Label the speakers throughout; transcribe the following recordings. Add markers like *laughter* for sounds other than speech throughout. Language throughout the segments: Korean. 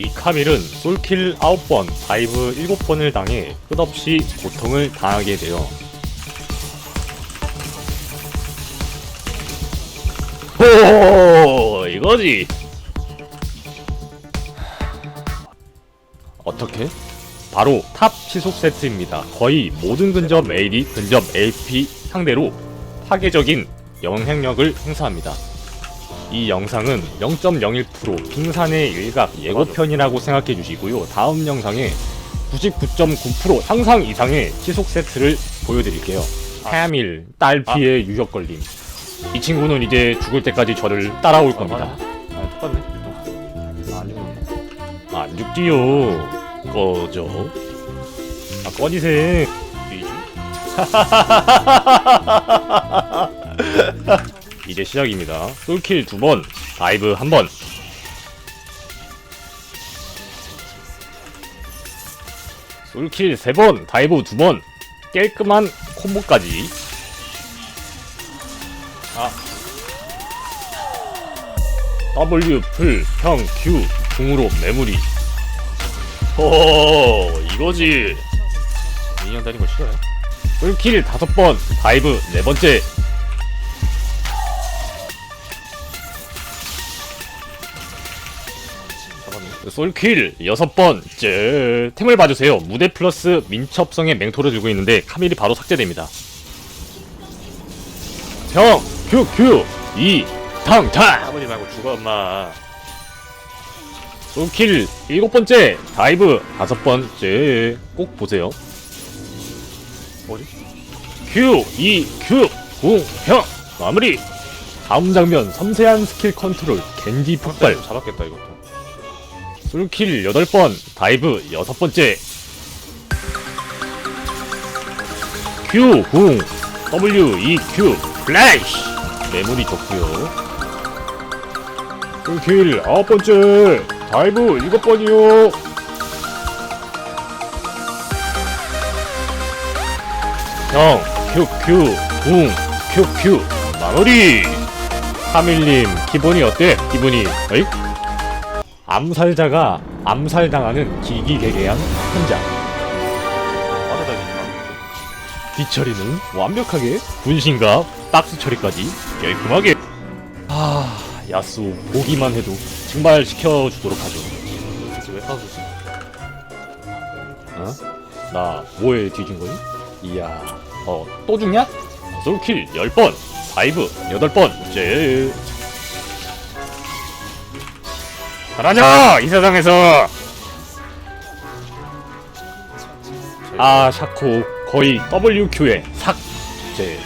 Speaker 1: 이 카밀은 솔킬 9번, 다이브 7번을 당해 끝없이 고통을 당하게 돼요. 호 이거지. 어떻게? 바로 탑 시속 세트입니다. 거의 모든 근접 AD, 근접 AP 상대로 파괴적인 영향력을 행사합니다. 이 영상은 0.01% 빙산의 일각 예고편이라고 생각해 주시고요. 다음 영상에 99.9% 상상 이상의 시속 세트를 보여드릴게요. 카밀, 딸피의 유격 걸림. 이 친구는 이제 죽을 때까지 저를 따라올 겁니다.
Speaker 2: 아 똑같네. 아, 안 죽네.
Speaker 1: 안 죽지요. 꺼져. 아, 꺼지세. 뒤지. *laughs* 이제 시작입니다. 솔킬 두 번, 다이브 한 번. 솔킬 세 번, 다이브 두 번. 깔끔한 콤보까지.
Speaker 2: 아.
Speaker 1: W 풀, 평, Q, 궁으로 메모리. 호 이거지.
Speaker 2: 미니언 다니는 거 싫어요?
Speaker 1: 풀킬 다섯 번, 다이브 네 번째. 솔킬 여섯 번째. 템을 봐주세요. 무대 플러스 민첩성의 맹토를 들고 있는데 카밀이 바로 삭제됩니다. 형, 큐, 큐, 이, 탕, 탕.
Speaker 2: 아버지 말고 죽어 엄마.
Speaker 1: 솔킬 일곱 번째, 다이브 다섯 번째. 꼭 보세요.
Speaker 2: 뭐지?
Speaker 1: Q, E, Q, 궁, 형, 마무리. 다음 장면 섬세한 스킬 컨트롤, 겐지 폭발,
Speaker 2: 좀 잡았겠다 이것도.
Speaker 1: 솔킬 8번, 다이브 6번째. Q, 궁, W, E, Q, 플래시. 메모리 좋고요. 솔킬 9번째, 다이브 7번이요. 형, Q, Q, 궁, Q, Q, 마무리. 카밀님, 기분이 어때? 기분이, 어이? 암살자가 암살당하는 기기개개한 현장. 뒤처리는 완벽하게 분신과 박스 처리까지 깔끔하게. 아, 야수 보기만 해도 증발시켜 주도록 하죠.
Speaker 2: 진짜 왜 사주지?
Speaker 1: 어? 나 뭐에 뒤진 거니? 이야, 어, 또 죽냐? 솔킬 10번, 다이브 8번째. 사라져! 이 세상에서! 아, 샤코, 거의 WQ의 삭제.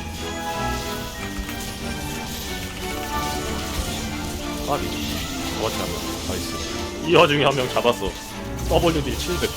Speaker 2: 아비. 명. 나이스. 이 와중에 한 명 잡았어. WD 700.